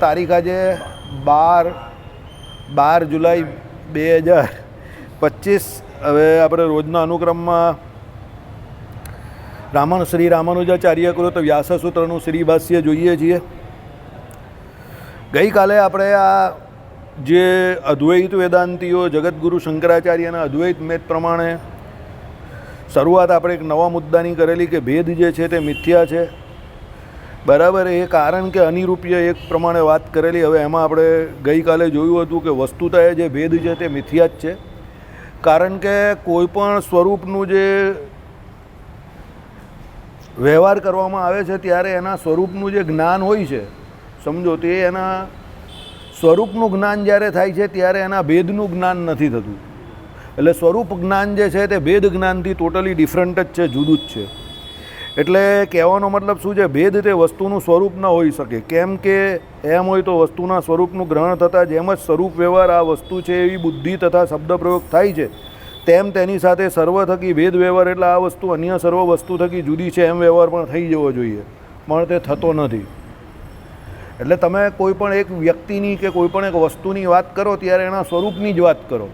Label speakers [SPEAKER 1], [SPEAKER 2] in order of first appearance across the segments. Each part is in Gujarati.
[SPEAKER 1] તારીખ આજે બાર બાર જુલાઈ બે હજાર પચીસ. હવે આપણે રોજના અનુક્રમમાં રામાનુ, શ્રી રામાનુજાચાર્ય કૃત વ્યાસસૂત્રનું શ્રી જોઈએ છીએ. ગઈકાલે આપણે આ જે અદ્વૈત વેદાંતિઓ જગતગુરુ શંકરાચાર્યના અદ્વૈત મેત પ્રમાણે શરૂઆત આપણે એક નવા મુદ્દાની કરેલી કે ભેદ જે છે તે મિથ્યા છે. બરાબર, એ કારણ કે અનિરૂપ્ય એક પ્રમાણે વાત કરેલી. હવે એમાં આપણે ગઈકાલે જોયું હતું કે વસ્તુતા જે ભેદ છે તે મિથ્યા જ છે. કારણ કે કોઈપણ સ્વરૂપનું જે વ્યવહાર કરવામાં આવે છે ત્યારે એના સ્વરૂપનું જે જ્ઞાન હોય છે, સમજો, તે એના સ્વરૂપનું જ્ઞાન જ્યારે થાય છે ત્યારે એના ભેદનું જ્ઞાન નથી થતું. એટલે સ્વરૂપ જ્ઞાન જે છે તે ભેદ જ્ઞાનથી ટોટલી ડિફરન્ટ જ છે, જુદું જ છે. એટલે કહેવાનો મતલબ શું છે? ભેદ તે વસ્તુનું સ્વરૂપ ન હોઈ શકે. કેમ કે એમ હોય તો વસ્તુના સ્વરૂપનું ગ્રહણ થતાં જેમ જ સ્વરૂપ વ્યવહાર આ વસ્તુ છે એવી બુદ્ધિ તથા શબ્દ પ્રયોગ થાય છે, તેમ તેની સાથે સર્વ થકી ભેદ વ્યવહાર એટલે આ વસ્તુ અન્ય સર્વ વસ્તુ થકી જુદી છે એમ વ્યવહાર પણ થઈ જવો જોઈએ. પણ તે થતો નથી. એટલે તમે કોઈ પણ એક વ્યક્તિની કે કોઈ પણ એક વસ્તુની વાત કરો ત્યારે એના સ્વરૂપની જ વાત કરો.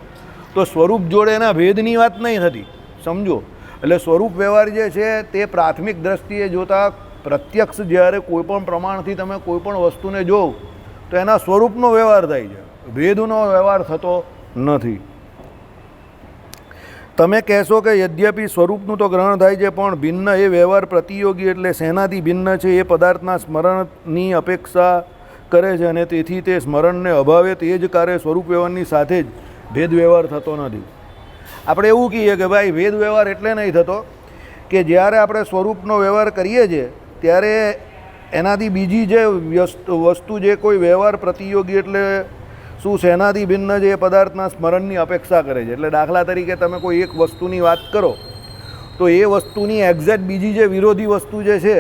[SPEAKER 1] તો સ્વરૂપ જોડે એના ભેદની વાત નહીં થતી. સમજો? એટલે સ્વરૂપ વ્યવહાર જે છે તે પ્રાથમિક દ્રષ્ટિએ જોતાં પ્રત્યક્ષ જ્યારે કોઈપણ પ્રમાણથી તમે કોઈપણ વસ્તુને જોવ, તો એના સ્વરૂપનો વ્યવહાર થાય છે. ભેદનો વ્યવહાર થતો નથી. તમે કહેશો કે યદ્યપિ સ્વરૂપનું તો ગ્રહણ થાય છે, પણ ભિન્ન એ વ્યવહાર પ્રતિયોગી એટલે શેનાથી ભિન્ન છે એ પદાર્થના સ્મરણની અપેક્ષા કરે છે અને તેથી તે સ્મરણને અભાવે તે જ કાર્ય સ્વરૂપ વ્યવહારની સાથે જ ભેદ વ્યવહાર થતો નથી. આપણે એવું કહીએ કે ભાઈ વેદ વ્યવહાર એટલે નહીં થતો કે જ્યારે આપણે સ્વરૂપનો વ્યવહાર કરીએ છીએ, ત્યારે એનાથી બીજી જે વસ્તુ જે કોઈ વ્યવહાર પ્રતિયોગી એટલે શું શેનાથી ભિન્ન જે પદાર્થના સ્મરણની અપેક્ષા કરે છે. એટલે દાખલા તરીકે તમે કોઈ એક વસ્તુની વાત કરો, તો એ વસ્તુની એક્ઝેક્ટ બીજી જે વિરોધી વસ્તુ જે છે,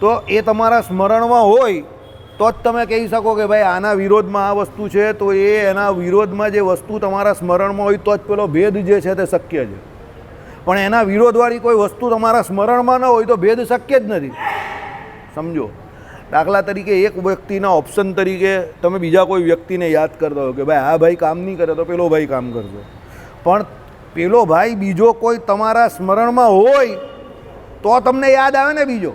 [SPEAKER 1] તો એ તમારા સ્મરણમાં હોય તો જ તમે કહી શકો કે ભાઈ, આના વિરોધમાં આ વસ્તુ છે, તો એ એના વિરોધમાં જે વસ્તુ તમારા સ્મરણમાં હોય, તો જ પેલો ભેદ જે છે તે શક્ય છે. પણ એના વિરોધવાળી કોઈ વસ્તુ તમારા સ્મરણમાં ન હોય, તો ભેદ શક્ય જ નથી. સમજો? દાખલા તરીકે એક વ્યક્તિના ઓપ્શન તરીકે તમે બીજા કોઈ વ્યક્તિને યાદ કરતા હો કે ભાઈ, આ ભાઈ કામ નહીં કરે, તો પેલો ભાઈ કામ કરશે. પણ પેલો ભાઈ બીજો કોઈ તમારા સ્મરણમાં હોય, તો તમને યાદ આવે ને બીજો.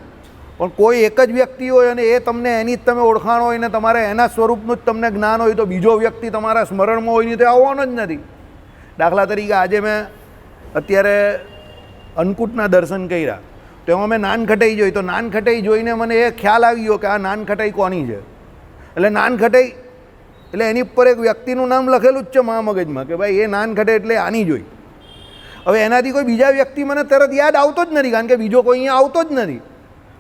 [SPEAKER 1] પણ કોઈ એક જ વ્યક્તિ હોય અને એ તમને એની જ તમે ઓળખાણ હોય ને તમારે એના સ્વરૂપનું જ તમને જ્ઞાન હોય તો બીજો વ્યક્તિ તમારા સ્મરણમાં હોય નહીં તો આવવાનો જ નથી. દાખલા તરીકે આજે મેં અત્યારે અન્નકૂટના દર્શન કર્યા. તો એમાં મેં નાનખટાઈ જોઈ. તો નાનખટાઈ જોઈને મને એ ખ્યાલ આવી ગયો કે આ નાનખટાઈ કોની છે? એટલે નાનખટાઈ, એટલે એની ઉપર એક વ્યક્તિનું નામ લખેલું જ છે મા મગજમાં કે ભાઈ એ નાનખટાઈ એટલે આની જોઈ. હવે એનાથી કોઈ બીજા વ્યક્તિ મને તરત યાદ આવતો જ નથી, કારણ કે બીજો કોઈ અહીંયા આવતો જ નથી.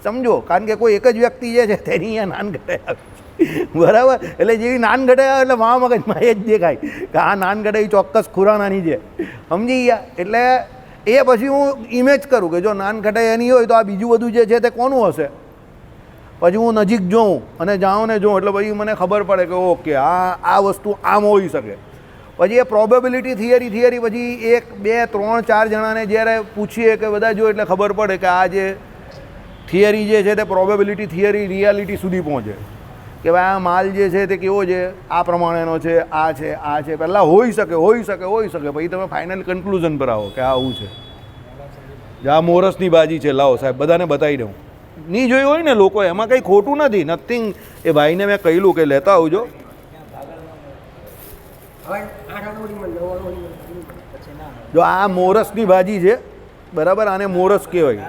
[SPEAKER 1] સમજો, કારણ કે કોઈ એક જ વ્યક્તિ જે છે, તેની અહીંયા નાન આવે બરાબર? એટલે જેવી નાન આવે, એટલે મા મગજમાં એ જ દેખાય કે આ નાન ઘટાઈ ચોક્કસ ખુરાનાની છે. સમજી ગયા? એટલે એ પછી હું ઇમેજ કરું કે જો નાન ઘટાઈ એની હોય તો આ બીજું બધું જે છે, તે કોનું હશે? પછી હું નજીક જોઉં અને જાઉં ને જોઉં, એટલે પછી મને ખબર પડે કે ઓકે, આ આ વસ્તુ આમ હોઈ શકે. પછી એ પ્રોબેબિલિટી થિયરી થિયરી પછી એક, બે, ત્રણ, ચાર જણાને જ્યારે પૂછીએ કે બધા જો, એટલે ખબર પડે કે આ જે થિયરી જે છે તે પ્રોબેબિલિટી થિયરી રિયાલિટી સુધી પહોંચે. કે ભાઈ આ માલ જે છે તે કેવો છે? આ પ્રમાણેનો છે આ છે આ છે. પહેલાં હોઈ શકે હોઈ શકે હોઈ શકે. પછી તમે ફાઇનલ કન્ક્લુઝન પર આવો કે આવું છે. જે આ મોરસની ભાજી છે લાવો સાહેબ બધાને બતાવી દઉં. નહીં જોયું હોય ને લોકો એમાં કંઈ ખોટું નથી. નથિંગ એ ભાઈને મેં કહેલું કે લેતા આવજો. જો આ મોરસની ભાજી છે બરાબર? આને મોરસ કહેવાય.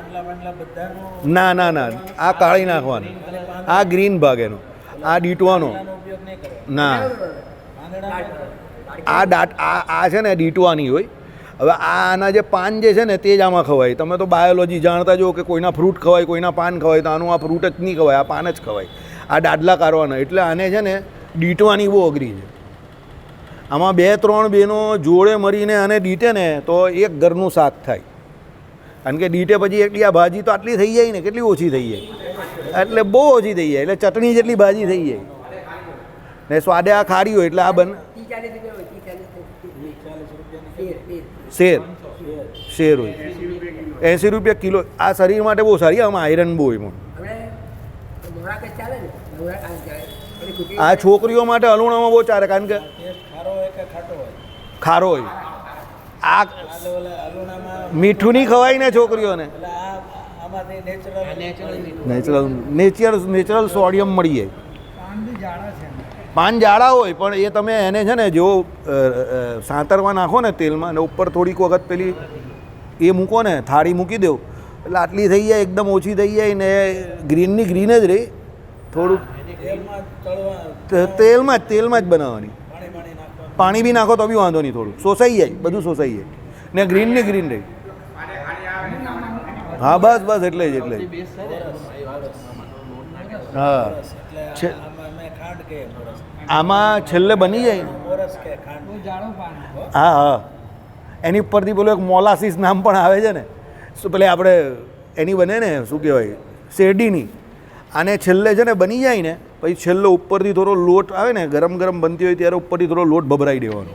[SPEAKER 1] ના ના ના. આ કાળી નાખવાની. આ ગ્રીન ભાગ એનો. આ ડીટવાનો. ના. આ દાટ આ આ છે ને ડીટવાની હોય. હવે આના જે પાન જે છે ને, તે જ આમાં ખવાય. તમે તો બાયોલોજી જાણતા જો કે કોઈના ફ્રૂટ ખવાય, કોઈના પાન ખવાય, તો આનું આ ફ્રૂટ જ નહીં ખવાય, આ પાન જ ખવાય. આ દાદલા કાઢવાના. એટલે આને છે ને, ડીટવાની બહુ અઘરી છે. આમાં બે ત્રણ બેનો જોડે મળીને આને ડીટે ને, તો એક ઘરનું શાક થાય. કારણ કે ડીટે પછી એટલી આ ભાજી તો આટલી થઈ જાય ને, કેટલી ઓછી થઈ જાય? એટલે બહુ ઓછી થઈ જાય, એટલે ચટણી જેટલી ભાજી થઈ જાય. ને સ્વાદે આ ખારી હોય એટલે આ બન શેર. શેર હોય. એંસી રૂપિયા કિલો. આ શરીર માટે બહુ સારી, આમાં આયરન બહુ એમાં. આ છોકરીઓ માટે અલુણામાં બહુ ચાલે, કારણ કે
[SPEAKER 2] ખારો હોય.
[SPEAKER 1] આ મીઠું નહીં ખવાય ને છોકરીઓને.
[SPEAKER 2] Natural natural
[SPEAKER 1] natural nature natural sodium મળી જાય.
[SPEAKER 2] પાન જાડા
[SPEAKER 1] હોય પણ એ તમે એને છે ને જો સાંતરવા નાખો ને તેલમાં ને ઉપર થોડીક વખત પેલી એ મૂકો ને થાળી મૂકી દો. એટલે આટલી થઈ જાય એકદમ ઓછી થઈ જાય ને ગ્રીનની ગ્રીન જ રહી. થોડુંક
[SPEAKER 2] તેલમાં
[SPEAKER 1] તેલમાં જ તેલમાં જ બનાવવાની.
[SPEAKER 2] પાણી
[SPEAKER 1] બી નાખો તો બી વાંધો નહીં થોડું. સોસાઈ જાય, બધું સોસાઈ જાય. ને ગ્રીનની ગ્રીન રહી. હા, બસ બસ, એટલે જ, એટલે હા. છે.
[SPEAKER 2] આમાં
[SPEAKER 1] છેલ્લે બની જાય. ને હા હા. એની ઉપરથી પેલું એક મોલાસીસ નામ પણ આવે છે ને. શું પેલે આપણે એની બને ને, શું કહેવાય, શેરડીની. આને છેલ્લે છે ને બની જાય ને પછી છેલ્લો ઉપરથી થોડો લોટ આવે ને, ગરમ ગરમ બનતી હોય ત્યારે ઉપરથી થોડો લોટ ભભરાઈ દેવાનો.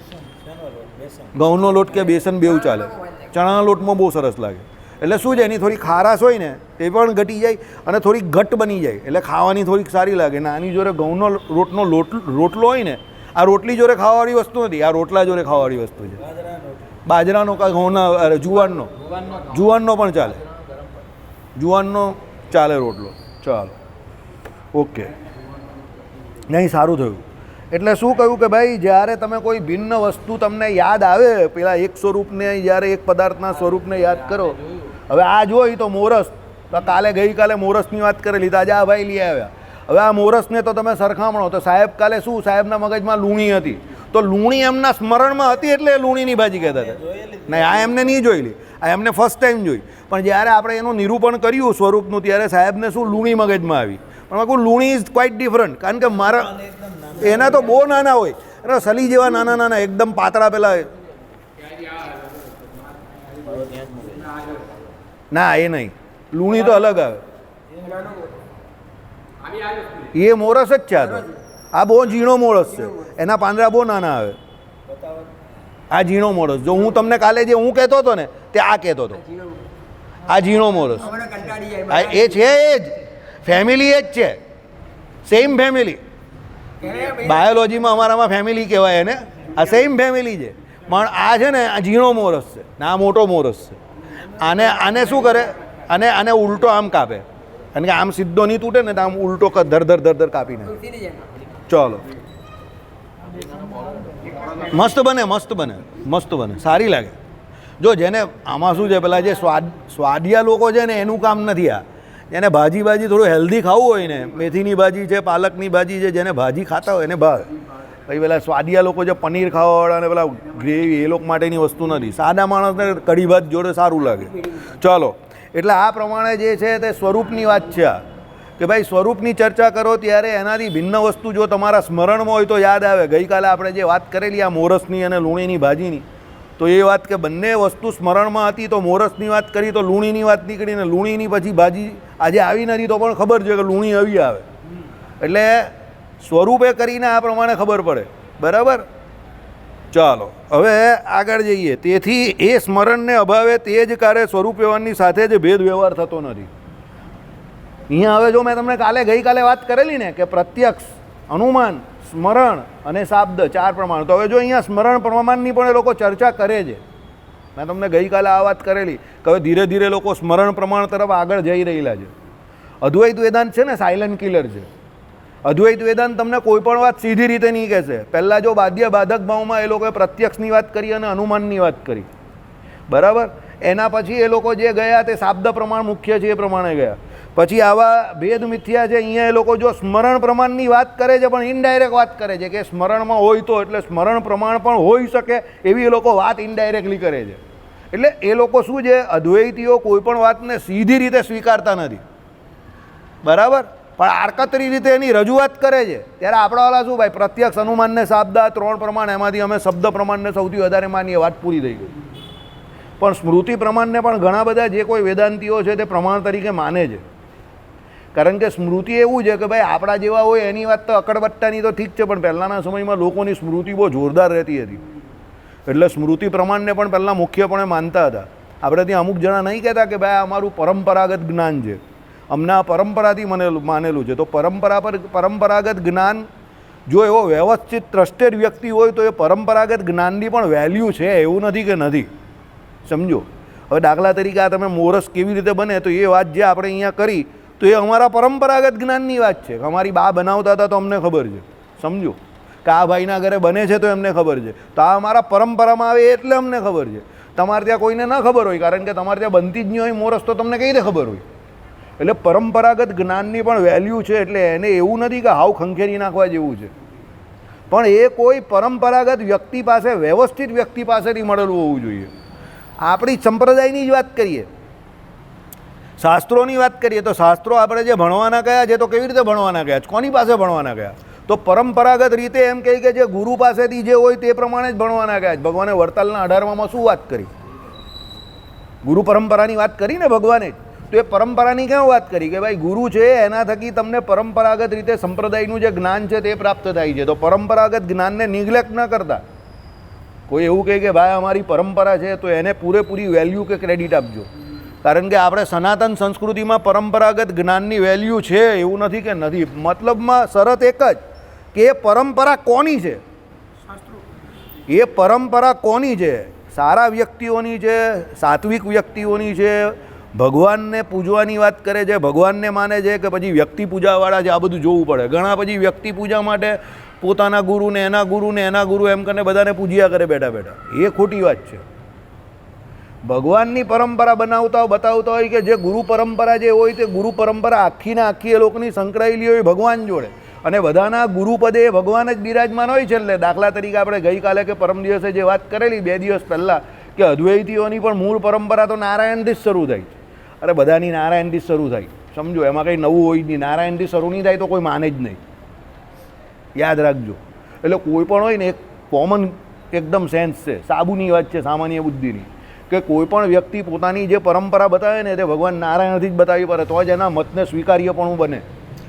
[SPEAKER 1] ઘઉંનો લોટ કે બેસન બેવું ચાલે. ચણાના લોટમાં બહુ સરસ લાગે. એટલે શું છે એની થોડી ખારાશ હોય ને, તે પણ ઘટી જાય અને થોડી ઘટ બની જાય. એટલે ખાવાની થોડીક સારી લાગે. ને આની જોડે ઘઉંનો રોટનો લોટ, રોટલો હોય ને, આ રોટલી જોડે ખાવાવાળી વસ્તુ નથી, આ રોટલા જોડે ખાવાવાળી વસ્તુ છે.
[SPEAKER 2] બાજરાનો
[SPEAKER 1] કાં ઘઉંના જુવારનો? જુવારનો પણ ચાલે. જુવારનો ચાલે રોટલો. ચાલો. ઓકે. નહીં સારું થયું. એટલે શું કહ્યું કે ભાઈ, જ્યારે તમે કોઈ ભિન્ન વસ્તુ તમને યાદ આવે, પેલા એક સ્વરૂપને જ્યારે એક પદાર્થના સ્વરૂપને યાદ કરો, હવે આ જોઈ તો મોરસ, તો કાલે ગઈકાલે મોરસની વાત કરેલી તો આજે આ ભાઈ લઈ આવ્યા. હવે આ મોરસને તો તમે સરખામણો, તો સાહેબ કાલે શું, સાહેબના મગજમાં લૂણી હતી. તો લૂણી એમના સ્મરણમાં હતી એટલે એ લૂણીની ભાજી કહેતા હતા. નહીં, આ એમને નહીં જોયેલી, આ એમને ફર્સ્ટ ટાઈમ જોઈ. પણ જ્યારે આપણે એનું નિરૂપણ કર્યું સ્વરૂપનું, ત્યારે સાહેબને શું, લૂણી મગજમાં આવી. પણ આખું લૂણી ઇઝ ક્વાઇટ ડિફરન્ટ કારણ કે મારા એના તો બહુ નાના હોય. અને સલી જેવા નાના નાના, એકદમ પાતળા પેલા ના, એ નહીં. લૂણી તો અલગ આવે. એ મોરસ જ છે આ તો. આ બહુ ઝીણો મોરસ છે. એના પાંદડા બહુ નાના આવે. આ ઝીણો મોરસ. જો હું તમને કાલે જે હું કહેતો હતો ને, તે આ કહેતો હતો. આ ઝીણો મોરસ. એ છે એ જ. ફેમિલી એ જ છે. સેમ ફેમિલી બાયોલોજીમાં અમારામાં ફેમિલી કહેવાય એને. આ સેમ ફેમિલી છે. પણ આ છે ને, આ ઝીણો મોરસ છે. ને આ મોટો મોરસ છે. આને આને શું કરે? અને આને ઉલટો આમ કાપે. કારણ કે આમ સીધો નહીં તૂટે ને તો આમ ઉલટો ધર ધર ધર ધર કાપીને ચલો. મસ્ત બને મસ્ત બને મસ્ત બને. સારી લાગે. જો જેને, આમાં શું છે પેલા જે સ્વાદ, સ્વાદિયા લોકો છે ને, એનું કામ નથી આ. જેને ભાજી ભાજી થોડું હેલ્ધી ખાવું હોય ને, મેથીની ભાજી છે, પાલકની ભાજી છે, જેને ભાજી ખાતા હોય એને ભાવે પછી પેલા સ્વાદિયા લોકો જે પનીર ખાવાવાળા ને પેલા ગ્રેવી એ લોકો માટેની વસ્તુ નથી. સાદા માણસને કઢી ભાત જોડે સારું લાગે. ચાલો, એટલે આ પ્રમાણે જે છે તે સ્વરૂપની વાત છે આ. કે ભાઈ સ્વરૂપની ચર્ચા કરો ત્યારે એનાથી ભિન્ન વસ્તુ જો તમારા સ્મરણમાં હોય તો યાદ આવે. ગઈકાલે આપણે જે વાત કરેલી આ મોરસની અને લુણીની ભાજીની તો એ વાત કે બંને વસ્તુ સ્મરણમાં હતી તો મોરસની વાત કરી તો લૂણીની વાત નીકળી ને લૂણીની પછી ભાજી આજે આવી નથી તો પણ ખબર છે કે લૂણી આવી આવે. એટલે સ્વરૂપે કરીને આ પ્રમાણે ખબર પડે. બરાબર? ચાલો, હવે આગળ જઈએ. તેથી એ સ્મરણને અભાવે તે જ કાર્ય સ્વરૂપ વ્યવહારની સાથે જ ભેદ વ્યવહાર થતો નથી. અહીંયા હવે જો મેં તમને કાલે ગઈકાલે વાત કરેલી ને કે પ્રત્યક્ષ, અનુમાન સ્મરણ અને શાબ્દ ચાર પ્રમાણ. તો હવે જો અહીંયા સ્મરણ પ્રમાણની પણ એ લોકો ચર્ચા કરે છે. મેં તમને ગઈકાલે આ વાત કરેલી કે હવે ધીરે ધીરે લોકો સ્મરણ પ્રમાણ તરફ આગળ જઈ રહેલા છે. અદ્વૈત વેદાંત છે ને સાયલન્ટ કિલર છે. અદ્વૈત વેદાંત તમને કોઈ પણ વાત સીધી રીતે નહીં કહેશે. પહેલાં જો બાધ્ય બાધક ભાવમાં એ લોકોએ પ્રત્યક્ષની વાત કરી અને અનુમાનની વાત કરી. બરાબર? એના પછી એ લોકો જે ગયા તે શાબ્દ પ્રમાણ મુખ્ય છે એ પ્રમાણે ગયા. પછી આવા ભેદ મિથ્યા છે, અહીંયા એ લોકો જો સ્મરણ પ્રમાણની વાત કરે છે, પણ ઇનડાયરેક્ટ વાત કરે છે કે સ્મરણમાં હોય તો એટલે સ્મરણ પ્રમાણ પણ હોઈ શકે એવી એ લોકો વાત ઇનડાયરેક્ટલી કરે છે. એટલે એ લોકો શું છે, અદ્વૈતીઓ કોઈ પણ વાતને સીધી રીતે સ્વીકારતા નથી. બરાબર? પણ આડકતરી રીતે એની રજૂઆત કરે છે. ત્યારે આપણાવાળા શું ભાઈ, પ્રત્યક્ષ અનુમાનને શાબ્દા ત્રણ પ્રમાણ, એમાંથી અમે શબ્દ પ્રમાણને સૌથી વધારે માનીએ, વાત પૂરી થઈ ગઈ. પણ સ્મૃતિ પ્રમાણને પણ ઘણા બધા જે કોઈ વેદાંતિઓ છે તે પ્રમાણ તરીકે માને છે. કારણ કે સ્મૃતિ એવું છે કે ભાઈ આપણા જેવા હોય એની વાત તો અકડબટ્ટાની તો ઠીક છે, પણ પહેલાંના સમયમાં લોકોની સ્મૃતિ બહુ જોરદાર રહેતી હતી. એટલે સ્મૃતિ પ્રમાણને પણ પહેલાં મુખ્યપણે માનતા હતા. આપણે ત્યાં અમુક જણા નહીં કહેતા કે ભાઈ અમારું પરંપરાગત જ્ઞાન છે. અમને આ પરંપરાથી મને માનેલું છે. તો પરંપરા પર પરંપરાગત જ્ઞાન જો એવો વ્યવસ્થિત ટ્રસ્ટેડ વ્યક્તિ હોય તો એ પરંપરાગત જ્ઞાનની પણ વેલ્યુ છે, એવું નથી કે નથી. સમજો? હવે દાખલા તરીકે આ તમે મોરસ કેવી રીતે બને તો એ વાત જે આપણે અહીંયા કરી તો એ અમારા પરંપરાગત જ્ઞાનની વાત છે અમારી બા બનાવતા હતા તો અમને ખબર છે. સમજો? કે આ ભાઈના ઘરે બને છે તો એમને ખબર છે. તો આ અમારા પરંપરામાં આવે એટલે અમને ખબર છે. તમારે ત્યાં કોઈને ન ખબર હોય, કારણ કે તમારે ત્યાં બનતી જ નહીં હોય, મોરસ તો તમને કઈ રીતે ખબર હોય? એટલે પરંપરાગત જ્ઞાનની પણ વેલ્યુ છે એટલે એને એવું નથી કે હાવ ખંખેરી નાખવા જેવું છે. પણ એ કોઈ પરંપરાગત વ્યક્તિ પાસે, વ્યવસ્થિત વ્યક્તિ પાસેથી મળેલું હોવું જોઈએ. આપણી સંપ્રદાયની જ વાત કરીએ. શાસ્ત્રોની વાત કરીએ તો શાસ્ત્રો આપણે જે ભણવાના ગયા છે, તો કેવી રીતે ભણવાના ગયા કોની પાસે ભણવાના ગયા? તો પરંપરાગત રીતે એમ કહી કે જે ગુરુ પાસેથી જે હોય તે પ્રમાણે જ ભણવાના ગયા છે. ભગવાને વડતાલના અઢારવામાં શું વાત કરી? ગુરુ પરંપરાની વાત કરી ને ભગવાને? તો એ પરંપરાની ક્યાં વાત કરી? કે ભાઈ, ગુરુ છે, એના થકી તમને પરંપરાગત રીતે સંપ્રદાયનું જે જ્ઞાન છે તે પ્રાપ્ત થાય છે. તો પરંપરાગત જ્ઞાનને નિગ્લેક્ટ ન કરતા. કોઈ એવું કહે કે, ભાઈ, અમારી પરંપરા છે, તો એને પૂરેપૂરી વેલ્યુ કે ક્રેડિટ આપજો. કારણ કે આપણે સનાતન સંસ્કૃતિમાં પરંપરાગત જ્ઞાનની વેલ્યુ છે, એવું નથી કે નથી. મતલબમાં શરત એક જ, કે એ પરંપરા કોની છે? એ પરંપરા કોની છે? સારા વ્યક્તિઓની છે, સાત્વિક વ્યક્તિઓની છે, ભગવાનને પૂજવાની વાત કરે છે, ભગવાનને માને છે કે પછી વ્યક્તિ પૂજાવાળા છે, આ બધું જોવું પડે. ઘણા પછી વ્યક્તિ પૂજા માટે પોતાના ગુરુને, એના ગુરુને, એના ગુરુ એમ કરીને બધાને પૂજ્યા કરે બેઠા બેઠા. એ ખોટી વાત છે. ભગવાનની પરંપરા બનાવતા હોય બતાવતા હોય કે જે ગુરુ પરંપરા જે હોય તે ગુરુ પરંપરા આખીને આખી એ લોકોની સંકળાયેલી હોય ભગવાન જોડે. અને બધાના ગુરુપદે એ ભગવાન જ બિરાજમાન હોય છે એટલે દાખલા તરીકે આપણે ગઈકાલે કે પરમ દિવસે જે વાત કરેલી બે દિવસ પહેલાં કે અદ્વૈતીઓની પણ મૂળ પરંપરા તો નારાયણથી જ શરૂ થાય છે. અરે બધાની નારાયણથી જ શરૂ થાય. સમજો, એમાં કંઈ નવું હોય નહીં. નારાયણથી શરૂ નહીં થાય તો કોઈ માને જ નહીં. યાદ રાખજો. એટલે કોઈ પણ હોય ને, એક કોમન એકદમ સેન્સ છે. સાબુની વાત છે, સામાન્ય બુદ્ધિની. કે કોઈ પણ વ્યક્તિ પોતાની જે પરંપરા બતાવે ને તે ભગવાન નારાયણથી જ બતાવી પડે, તો જ એના મતને સ્વીકાર્યપણું બને.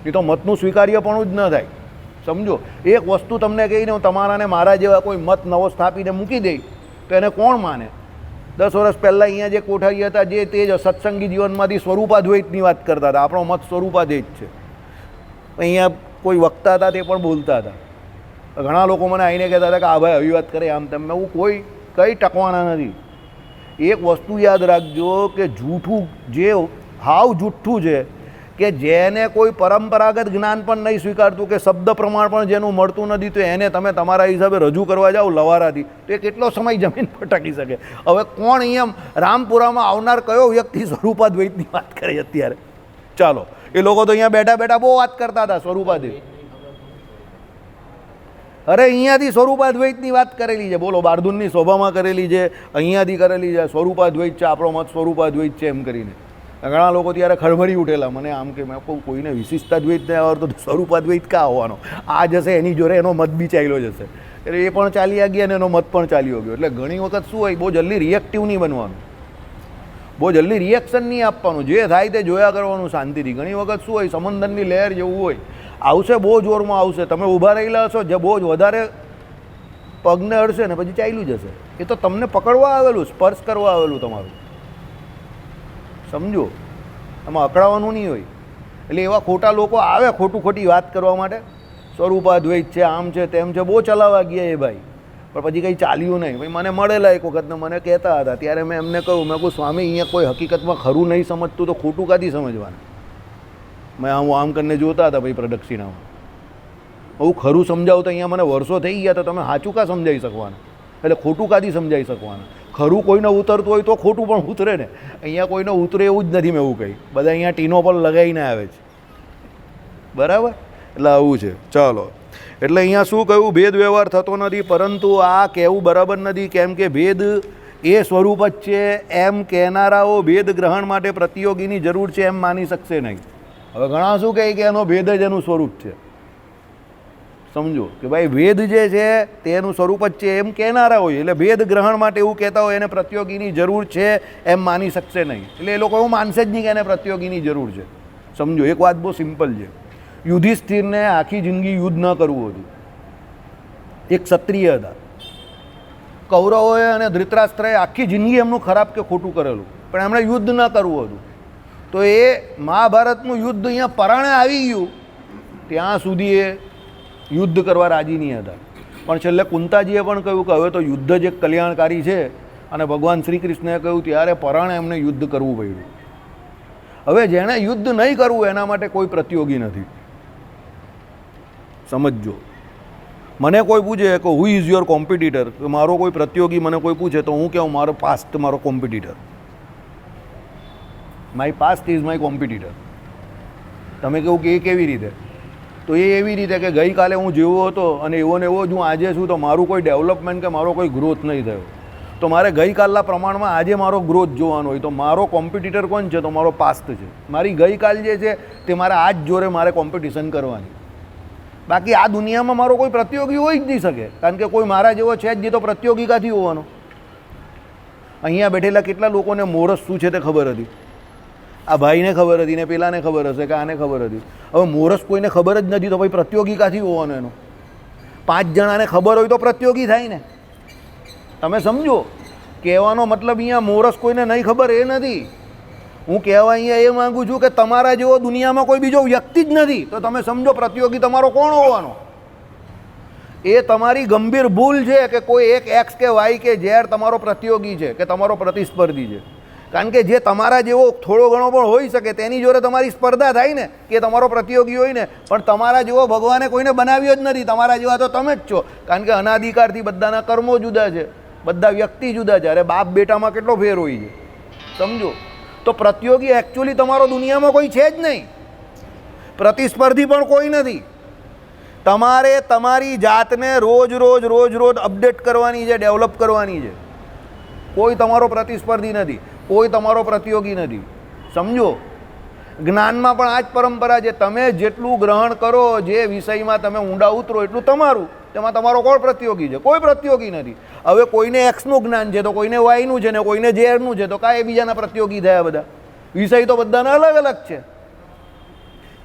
[SPEAKER 1] એ તો મતનું સ્વીકાર્યપણું જ ન થાય. સમજો? એક વસ્તુ તમને કહીને હું તમારા ને મારા જેવા કોઈ મત નવો સ્થાપીને મૂકી દઈ તો એને કોણ માને? દસ વર્ષ પહેલાં અહીંયા જે કોઠારી હતા, જે તે જ સત્સંગી જીવનમાંથી સ્વરૂપાદ્વૈતની વાત કરતા હતા. આપણો મત સ્વરૂપાદ્વૈત છે. અહીંયા કોઈ વક્તા હતા, તે પણ બોલતા હતા. ઘણા લોકો મને આવીને કહેતા હતા કે, આ ભાઈ, આવી વાત કરે. આમ તેમ. હું કોઈ, કંઈ ટકવાના નથી. એક વસ્તુ યાદ રાખજો કે જૂઠું જે હાવ જૂઠું છે, કે જેને કોઈ પરંપરાગત જ્ઞાન પણ નહીં સ્વીકારતું, કે શબ્દ પ્રમાણ પણ જેનું મળતું નથી, તો એને તમે તમારા હિસાબે રજૂ કરવા જાઓ લવારાથી. તો એ કેટલો સમય જમીન પર શકે? હવે કોણ અહીંયા રામપુરામાં આવનાર કયો વ્યક્તિ સ્વરૂપાદ્વૈતની વાત કરે અત્યારે? ચાલો, એ લોકો તો અહીંયા બેઠા બેઠા બહુ વાત કરતા હતા સ્વરૂપાદ્વૈત. અરે અહીંયાથી સ્વરૂપાદ્વૈતની વાત કરેલી છે. બોલો બારદુનની શોભામાં કરેલી છે, અહીંયાથી કરેલી છે. સ્વરૂપાદ્વૈત છે, આપણો મત સ્વરૂપાદ્વૈત છે એમ કરીને. ઘણા લોકો ત્યારે ખળભળી ઉઠેલા. મને આમ કે મેં કહું કોઈને વિશિષ્ટાદ્વૈત નહીં આવડતો સ્વરૂપાદ્વૈત કા આવવાનો? આ જશે એની જોડે એનો મત બી ચાલ્યો જશે. એટલે એ પણ ચાલ્યા ગયા અને એનો મત પણ ચાલ્યો ગયો એટલે ઘણી વખત શું હોય, બહુ જલ્દી રિએક્ટિવ નહીં બનવાનું. બહુ જલ્દી રિએક્શન નહીં આપવાનું. જે થાય તે જોયા કરવાનું શાંતિથી. ઘણી વખત શું હોય, સમંદરની લહેર જેવું હોય આવશે બહુ જોરમાં આવશે. તમે ઊભા રહેલા હશો, જે બહુ જ વધારે પગને અડશે ને પછી ચાલ્યું જશે. એ તો તમને પકડવા આવેલું, સ્પર્શ કરવા આવેલું તમારું. સમજો એમાં અકળાવાનું નહીં હોય. એટલે એવા ખોટા લોકો આવે ખોટું ખોટી વાત કરવા માટે. સ્વરૂપાદ્વૈત છે, આમ છે, તેમ છે, બહુ ચલાવવા ગયા એ ભાઈ. પણ પછી કંઈ ચાલ્યું નહીં. ભાઈ મને મળેલા એક વખતને મને કહેતા હતા, ત્યારે મેં એમને કહ્યું, મેં કહું સ્વામી, અહીંયા કોઈ હકીકતમાં ખરું નહીં સમજતું, તો ખોટું કાથી સમજવાનું? મેં આમ આમ કરીને જોતા હતા ભાઈ પ્રદક્ષિણામાં હું ખરું સમજાવું તો અહીંયા મને વર્ષો થઈ ગયા તો તમે સાચું કા સમજાવી શકવાના? એટલે ખોટું કાથી સમજાવી શકવાના? ખરું કોઈને ઉતરતું હોય તો ખોટું પણ ઉતરે ને. અહીંયા કોઈને ઉતરે એવું જ નથી મેં એવું કહી બધા અહીંયા ટીનો પર લગાવીને આવે છે. બરાબર? એટલે આવું છે. ચાલો. એટલે અહીંયા શું કહ્યું? ભેદ વ્યવહાર થતો નથી, પરંતુ આ કહેવું બરાબર નથી, કેમ કે ભેદ એ સ્વરૂપ જ છે. એમ કહેનારાઓ ભેદ ગ્રહણ માટે પ્રતિયોગીની જરૂર છે એમ માની શકશે નહીં. હવે ઘણા શું કહે કે એનો ભેદ જ એનું સ્વરૂપ છે. સમજો કે ભાઈ ભેદ જે છે તેનું સ્વરૂપ જ છે એમ કહેનારા હોય. એટલે ભેદ ગ્રહણ માટે એવું કહેતા હોય એને પ્રતિયોગીની જરૂર છે એમ માની શકશે નહીં. એટલે એ લોકો એવું માનશે જ નહીં કે એને પ્રતિયોગીની જરૂર છે. સમજો, એક વાત બહુ સિમ્પલ છે. યુધિષ્ઠિરને આખી જિંદગી યુદ્ધ ન કરવું હતું. એક ક્ષત્રિય હતા. કૌરવોએ અને ધૃતરાષ્ટ્રએ આખી જિંદગી એમનું ખરાબ કે ખોટું કરેલું. પણ એમણે યુદ્ધ ન કરવું હતું. તો એ મહાભારતનું યુદ્ધ અહીંયા પરાણે આવી ગયું. ત્યાં સુધી એ યુદ્ધ કરવા રાજી નહીં હતા. પણ છેલ્લે કુંતાજીએ પણ કહ્યું કે હવે તો યુદ્ધ જ એક કલ્યાણકારી છે અને ભગવાન શ્રી કૃષ્ણએ કહ્યું ત્યારે પરાણે એમને યુદ્ધ કરવું પડ્યું. હવે જેણે યુદ્ધ નહીં કરવું એના માટે કોઈ પ્રતિયોગી નથી. સમજજો. મને કોઈ પૂછે કે હુ ઇઝ યોર કોમ્પિટિટર મારો કોઈ પ્રતિયોગી મને કોઈ પૂછે તો હું કહું મારો પાસ્ટ મારો competitor my past is my competitor તમે કહું કે એ કેવી રીતે? તો એ એવી રીતે કે ગઈકાલે હું જેવો હતો અને એવો ને એવો જ હું આજે છું, તો મારું કોઈ ડેવલપમેન્ટ કે મારો કોઈ ગ્રોથ નહીં થયો. તો મારે ગઈકાલના પ્રમાણમાં આજે મારો ગ્રોથ જોવાનો હોય, તો મારો કોમ્પિટિટર કોણ છે? તો મારો પાસ્ટ છે. મારી ગઈકાલ જે છે, તે મારે આજ જોડે મારે કોમ્પિટિશન કરવાની. બાકી આ દુનિયામાં મારો કોઈ પ્રતિયોગી હોઈ જ નહીં શકે. કારણ કે કોઈ મારા જેવો છે જ નહીં, તો પ્રતિયોગિકાથી હોવાનો. અહીંયા બેઠેલા કેટલા લોકોને મોરસ શું છે તે ખબર હતી? આ ભાઈને ખબર હતી ને પેલાને ખબર હશે કે આને ખબર હતી. હવે મોરસ કોઈને ખબર જ નથી તો ભાઈ પ્રતિયોગિકાથી હોવાનો એનો. પાંચ જણાને ખબર હોય તો પ્રતિયોગી થાય ને. તમે સમજો, કહેવાનો મતલબ અહીંયા મોરસ કોઈને નહીં ખબર એ નથી. હું કહેવા અહીંયા એ માગું છું કે તમારા જેવો દુનિયામાં કોઈ બીજો વ્યક્તિ જ નથી. તો તમે સમજો પ્રતિયોગી તમારો કોણ હોવાનો. એ તમારી ગંભીર ભૂલ છે કે કોઈ એક એક્સ કે વાય કે ઝેર તમારો પ્રતિયોગી છે, કે તમારો પ્રતિસ્પર્ધી છે. કારણ કે જે તમારા જેવો થોડો ઘણો પણ હોઈ શકે, તેની જોડે તમારી સ્પર્ધા થાય ને, કે તમારો પ્રતિયોગી હોય ને, પણ તમારા જેવો ભગવાને કોઈને બનાવ્યો જ નથી, તમારા જેવા તો તમે જ છો. કારણ કે અનાધિકારથી બધાના કર્મો જુદા છે, બધા વ્યક્તિ જુદા છે, અરે બાપ બેટામાં કેટલો ફેર હોય છે. સમજો? તો પ્રતિયોગી એકચ્યુઅલી તમારો દુનિયામાં કોઈ છે જ નહીં. પ્રતિસ્પર્ધી પણ કોઈ નથી. તમારે તમારી જાતને રોજ રોજ રોજ રોજ અપડેટ કરવાની છે ડેવલપ કરવાની છે. કોઈ તમારો પ્રતિસ્પર્ધી નથી. કોઈ તમારો પ્રતિયોગી નથી. સમજો? જ્ઞાનમાં પણ આ જ પરંપરા છે, તમે જેટલું ગ્રહણ કરો, જે વિષયમાં તમે ઊંડા ઉતરો, એટલું તમારું. તેમાં તમારો કોણ પ્રતિયોગી છે? કોઈ પ્રતિયોગી નથી. હવે કોઈને એક્સનું જ્ઞાન છે, તો કોઈને વાયનું છે ને કોઈને ઝેરનું છે, તો કાંઈ બીજાના પ્રતિયોગી થયા બધા? વિષય તો બધાના અલગ અલગ છે.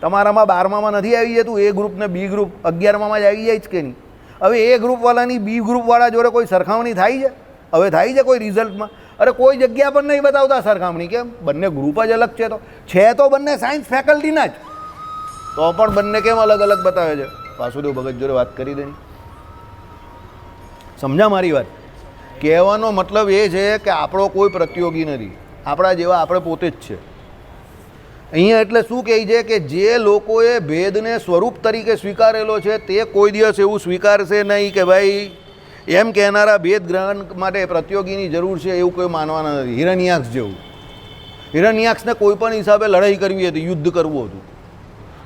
[SPEAKER 1] તમારામાં બારમામાં નથી આવી જતું? એ ગ્રુપ ને બી ગ્રુપ અગિયારમાં જ આવી જાય જ કે નહીં? હવે એ ગ્રુપવાળાની બી ગ્રુપવાળા જોડે કોઈ સરખામણી થાય છે? હવે થાય છે કોઈ રિઝલ્ટમાં અરે કોઈ જગ્યા પર નહીં બતાવતા સરખામણી કેમ? બંને ગ્રુપ જ અલગ છે તો. છે તો બંને સાયન્સ ફેકલ્ટીના જ. તો પણ બંને કેમ અલગ અલગ બતાવે છે? વાસુદેવ ભગત જોડે વાત કરી દે સમજા મારી વાત? કહેવાનો મતલબ એ છે કે આપણો કોઈ પ્રતિયોગી નથી. આપણા જેવા આપણે પોતે જ છે. અહીંયા એટલે શું કહે છે કે જે લોકોએ ભેદને સ્વરૂપ તરીકે સ્વીકારેલો છે તે કોઈ દિવસ એવું સ્વીકારશે નહીં કે ભાઈ એમ કહેનારા ભેદ ગ્રહણ માટે પ્રતિયોગીની જરૂર છે એવું કોઈ માનવાના નથી. હિરણ્યાક્ષ જેવું. હિરણ્યાક્ષને કોઈ પણ હિસાબે લડાઈ કરવી હતી યુદ્ધ કરવું હતું.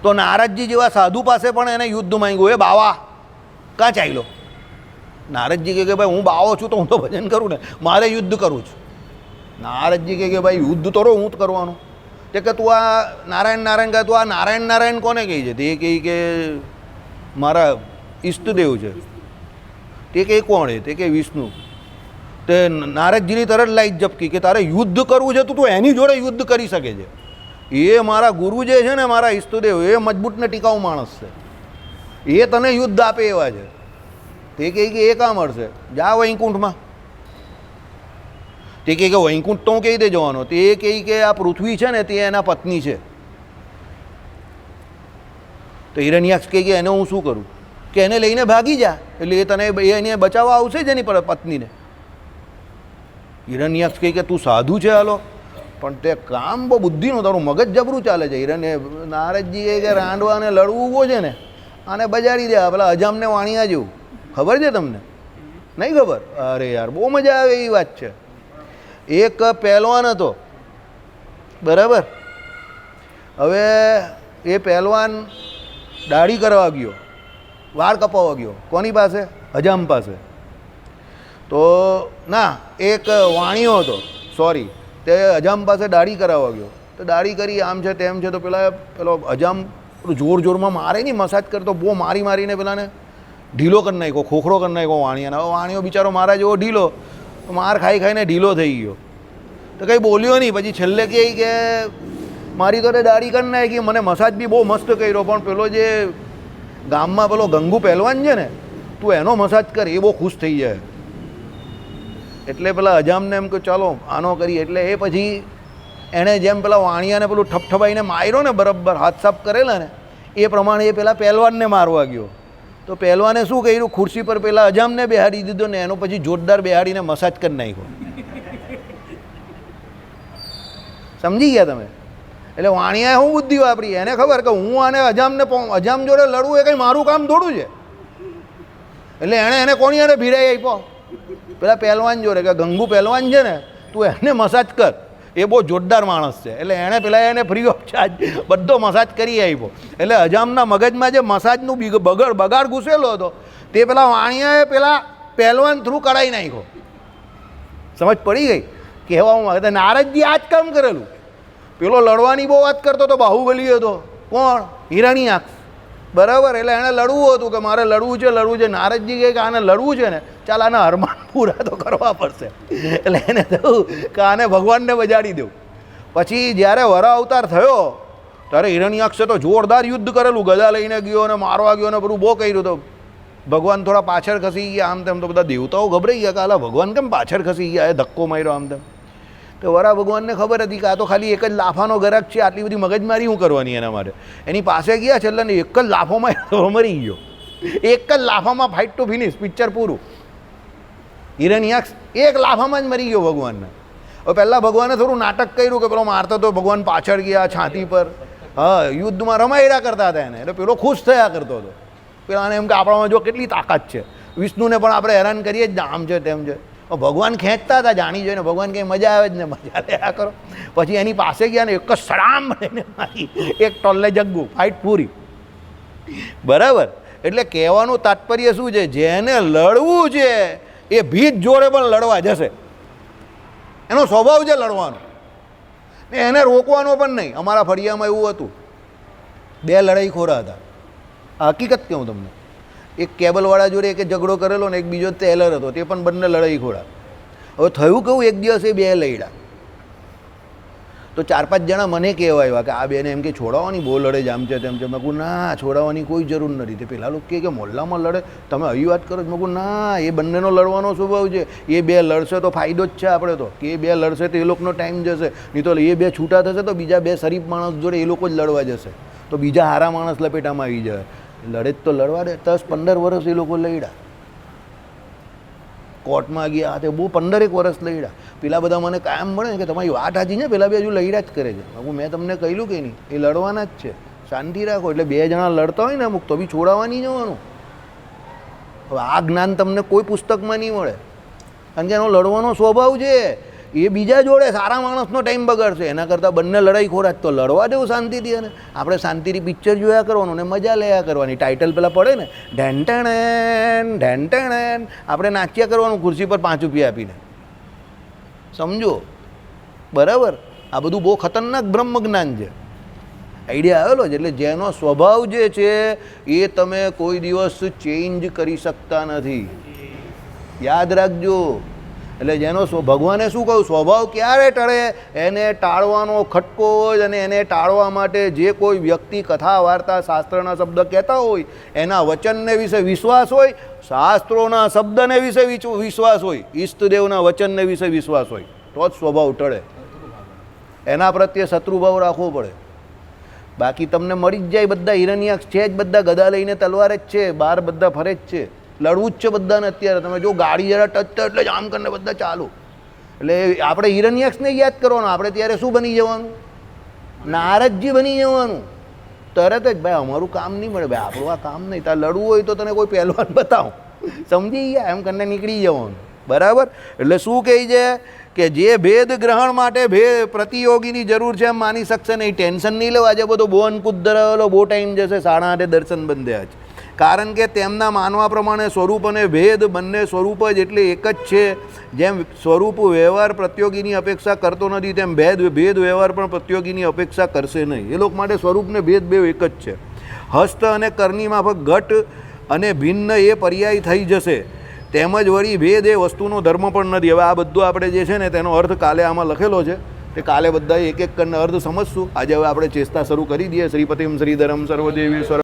[SPEAKER 1] તો નારદજી જેવા સાધુ પાસે પણ એને યુદ્ધ માંગ્યું. એ બાવા, કાં ચાલ્યો? નારદજી કહે કે, ભાઈ, હું બાવો છું તો હું તો ભજન કરું ને. મારે યુદ્ધ કરવું છું. નારદજી કહે કે, ભાઈ, યુદ્ધ તો હું જ કરવાનું. તે કે તું આ નારાયણ નારાયણ કહે, તું આ નારાયણ નારાયણ કોને કહે છે? તે કહે કે, મારા ઈષ્ટદેવ છે. તે કે કોણ એ? તે કે વિષ્ણુ. તે નારદજીની તરત લાઈટ ઝપકી કે તારે યુદ્ધ કરવું છે તો તું એની જોડે યુદ્ધ કરી શકે છે. એ મારા ગુરુ જે છે ને, મારા ઈષ્ટદેવ, એ મજબૂત ને ટીકાઉ માણસ છે. એ તને યુદ્ધ આપે એવા છે. તે કહે કે એ કામ મળશે જા વૈકુંઠમાં. તે કહે કે વૈકુંઠ તો હું કહી દે જવાનો. તે એ કહે કે આ પૃથ્વી છે ને, તે એના પત્ની છે. તો હિરણ્યાક્ષ કહે કે એને હું શું કરું? કે એને લઈને ભાગી જા. એટલે એ તને એ એને બચાવવા આવશે જ એની પર પત્નીને. હિરણ્યાક્ષ કહે કે તું સાધુ છે, હાલો. પણ તે કામ બહુ બુદ્ધિનું, તારું મગજ જબરું ચાલે છે. હિરણ્ય, નારદજી કહે કે રાંડવાને લડવું ઊભો છે ને, આને બજાડી દે. પેલા અજામને વાણિયા જેવું. ખબર છે તમને? નહીં ખબર? અરે યાર, બહુ મજા આવે એવી વાત છે. એક પહેલવાન હતો. બરાબર? હવે એ પહેલવાન દાઢી કરવા ગયો. વાળ કપાવવા ગયો. કોની પાસે? હજામ પાસે. તો ના, એક વાણિયો હતો. સોરી તે હજામ પાસે દાઢી કરાવવા ગયો. તો દાઢી કરી, આમ છે તેમ છે, તો પેલા પેલો હજામ જોર જોરમાં મારે નહીં મસાજ કરતો, બહુ મારી મારીને પેલાને ઢીલો કરી નાખ્યો, ખોખરો કરી નાખ્યો વાણિયાને. હવે વાણિયો બિચારો મારા જેવો ઢીલો માર ખાઈ ખાઈને ઢીલો થઈ ગયો. તો કંઈ બોલ્યો નહીં. પછી છેલ્લે કહે કે, મારી તો દાઢી કરી નાખી, મને મસાજ બી બહુ મસ્ત કર્યો, પણ પેલો જે ગામમાં પેલો ગંગુ પહેલવાન છે ને, તું એનો મસાજ કર, એ બહુ ખુશ થઈ જાય. એટલે પેલા અજામને એમ કે ચાલો, આનો કરીએ. એટલે એ પછી એણે જેમ પેલા વાણિયાને પેલું ઠપઠપાઈને માર્યો ને બરાબર, હાથ સાફ કરેલા ને, એ પ્રમાણે એ પેલા પહેલવાનને મારવા ગયો. તો પહેલવાને શું કર્યું? ખુરશી પર પેલા અજામને બેહાડી દીધો ને, એનો પછી જોરદાર બેહાડીને મસાજ કરી નાખ્યો. સમજી ગયા તમે? એટલે વાણિયાએ શું બુદ્ધિ વાપરી? એને ખબર કે હું આને અજામને અજામ જોડે લડવું એ કંઈ મારું કામ થોડું છે. એટલે એણે એને કોની એને ભીડાઈ આપ્યો? પેલા પહેલવાન જોડે કે ગંગુ પહેલવાન છે ને, તું એને મસાજ કર. એ બહુ જોરદાર માણસ છે. એટલે એણે પેલા એને ફ્રી ઓફ ચાર્જ બધો મસાજ કરી આપ્યો. એટલે અજામના મગજમાં જે મસાજનું બીગ- બગડ બગાડ ઘૂસેલો હતો, તે પેલા વાણિયાએ પેલા પહેલવાન થ્રુ કરાવી નાખ્યો. સમજ પડી ગઈ? કહેવામાં આવે તો નારદજી આ જ કામ કરેલું. પેલો લડવાની બહુ વાત કરતો હતો બાહુબલી હતો. કોણ? હિરાણી આંખ. બરાબર, એટલે એણે લડવું હતું કે મારે લડવું છે લડવું છે. નારદજી કહે કે આને લડવું છે ને, ચાલ આને હરમાન પૂરા તો કરવા પડશે. એટલે એને થયું કે આને ભગવાનને બજાડી દઉં. પછી જ્યારે વરા અવતાર થયો, ત્યારે હિરણ્યાક્ષે તો જોરદાર યુદ્ધ કરેલું. ગદા લઈને ગયો અને મારવા ગયો ને, બધું બહુ કર્યું તો. ભગવાન થોડા પાછળ ખસી ગયા આમ તેમ તો બધા દેવતાઓ ગભરાઈ ગયા કે, આલા, ભગવાન કેમ પાછળ ખસી ગયા? એ ધક્કો માર્યો આમ તેમ. તો વરા ભગવાનને ખબર હતી કે આ તો ખાલી એક જ લાફાનો ગરક છે, આટલી બધી મગજમારી શું કરવાની એના માટે? એની પાસે ગયા છેલ્લે ને એક જ લાફોમાં મરી ગયો. એક જ લાફામાં ફાઇટ ટુ ફિનિશ પિક્ચર પૂરું. હિરણ્યાક્ષ એક લાફામાં જ મરી ગયો ભગવાનને. હવે પહેલાં ભગવાને થોડું નાટક કર્યું કે પેલો મારતો તો ભગવાન પાછળ ગયા છાતી પર. હા, યુદ્ધમાં રમાયડા કરતા હતા એને. એટલે પેલો ખુશ થયા કરતો હતો. પેલાને એમ કે, આપણામાં જો કેટલી તાકાત છે. વિષ્ણુને પણ આપણે હેરાન કરીએ જ આમ છે તેમ છે. ભગવાન ખેંચતા હતા, જાણી જોઈને ભગવાન કંઈ મજા આવે જ ને, મજા લ્યા કરો. પછી એની પાસે ગયા ને એક જ સડામ લઈને મારી એક ટોલને જગ્ગું ફાઇટ પૂરી. બરાબર? એટલે કહેવાનું તાત્પર્ય શું છે? જેને લડવું છે, એ ભીત જોડે પણ લડવા જશે. એનો સ્વભાવ છે લડવાનો. ને એને રોકવાનો પણ નહીં. અમારા ફળિયામાં એવું હતું. બે લડાઈ ખોરા હતા હકીકત કહું તમને. એક કેબલવાળા જોડે એક ઝઘડો કરેલો ને એક બીજો ટેલર હતો, તે પણ બંને લડાઈ ખોડા. હવે થયું કહું એક દિવસ એ બે લડ્યા તો ચાર પાંચ જણા મને કહેવા આવ્યા કે આ બેને એમ કે, છોડાવવાની બહુ લડે જ છે તેમ છે. મેં ના, છોડાવવાની કોઈ જરૂર નથી. તે પેલા લોકો કે મોહલ્લામાં લડે. તમે આવી વાત કરો મેં ના, એ બંનેનો લડવાનો સ્વભાવ છે. એ બે લડશે તો ફાયદો જ છે આપણે તો. કે એ બે લડશે તો એ લોકોનો ટાઈમ જશે. નહીં તો એ બે છૂટા થશે તો બીજા બે શરીફ માણસ જોડે એ લોકો જ લડવા જશે. તો બીજા હારા માણસ લપેટામાં આવી જાય. લડે તો લડવા દે. દસ, પંદર વર્ષ એ લોકો લડ્યા કોર્ટમાં ગયા, તે બહુ પંદરેક વર્ષ લડ્યા પેલા બધા મને કાયમ મળે કે તમારી વાત હાજી છે, પેલા બે હજુ લડ્યા જ કરે છે. હું મેં તમને કહ્યું કે નહીં, એ લડવાના જ છે. શાંતિ રાખો, એટલે બે જણા લડતા હોય ને અમુક, તો બી છોડાવવા નહીં જવાનું. હવે આ જ્ઞાન તમને કોઈ પુસ્તકમાં નહીં મળે. કારણ કે એનો લડવાનો સ્વભાવ છે. એ બીજા જોડે સારા માણસનો ટાઈમ બગાડશે. એના કરતાં બંને લડાઈ ખોરાક તો લડવા દેવું શાંતિથી અને આપણે શાંતિથી પિક્ચર જોયા કરવાનું ને મજા લેયા કરવાની. ટાઇટલ પેલા પડે ને ઢેંટણ ઢેંટણ આપણે નાચ્યા કરવાનું ખુરશી પર પાંચ રૂપિયા આપીને. સમજો? બરાબર? આ બધું બહુ ખતરનાક બ્રહ્મજ્ઞાન છે. આઈડિયા આવેલો છે એટલે જેનો સ્વભાવ જે છે, એ તમે કોઈ દિવસ ચેન્જ કરી શકતા નથી. યાદ રાખજો. એટલે જેનો ભગવાને શું કહ્યું? સ્વભાવ ક્યારે ટળે? એને ટાળવાનો ખટકો હોય અને એને ટાળવા માટે જે કોઈ વ્યક્તિ કથા, વાર્તા, શાસ્ત્રના શબ્દ કહેતા હોય, એના વચનને વિશે વિશ્વાસ હોય, શાસ્ત્રોના શબ્દને વિશે વિશ્વાસ હોય, ઈષ્ટદેવના વચનને વિશે વિશ્વાસ હોય, તો જ સ્વભાવ ટળે. એના પ્રત્યે શત્રુભાવ રાખવો પડે. બાકી તમને મળી જ જાય બધા હિરણ્યાક્ષ છે જ, બધા ગદા લઈને તલવાર જ છે બહાર બધા ફરે જ છે. લડવું જ છે બધાને અત્યારે. તમે જો ગાડી જરા ટચ એટલે જ આમ કરીને બધા ચાલુ. એટલે આપણે હિરણ્યક્ષને યાદ કરવાનું. આપણે ત્યારે શું બની જવાનું? નારદજી બની જવાનું. તરત જ, ભાઈ, અમારું કામ નહીં મળે. ભાઈ, આપણું આ કામ નહીં. તારે લડવું હોય તો તને કોઈ પહેલવાન બતાવો. સમજી ગયા? એમ કરીને નીકળી જવાનું. બરાબર? એટલે શું કહે છે? કે જે ભેદ ગ્રહણ માટે ભે પ્રતિયોગીની જરૂર છે, એમ માની શકશે નહીં. ટેન્શન નહીં લેવા. આજે બધો બહુ અનકૂદ ધરાવેલો, બહુ ટાઈમ જશે. સાડા આઠે દર્શન બંધ્યા છે. કારણ કે તેમના માનવા પ્રમાણે સ્વરૂપ અને ભેદ બંને સ્વરૂપ જ એટલે એક જ છે. જેમ સ્વરૂપ વ્યવહાર પ્રતિયોગીની અપેક્ષા કરતો નથી, તેમ ભેદ ભેદ વ્યવહાર પણ પ્રતિયોગીની અપેક્ષા કરશે નહીં. એ લોકો માટે સ્વરૂપને ભેદ બે એક જ છે. હસ્ત અને કરની માફક ઘટ અને ભિન્ન એ પર્યાય થઈ જશે. તેમજ વળી ભેદ એ વસ્તુનો ધર્મ પણ નથી. હવે આ બધું આપણે જે છે ને, તેનો અર્થ કાલે આમાં લખેલો છે. તે કાલે બધા એક એક કરીને અર્થ સમજશું. આજે હવે આપણે ચેષ્ટા શરૂ કરી દઈએ. શ્રીપતિમ શ્રીધરમ સર્વદેવી સ્વર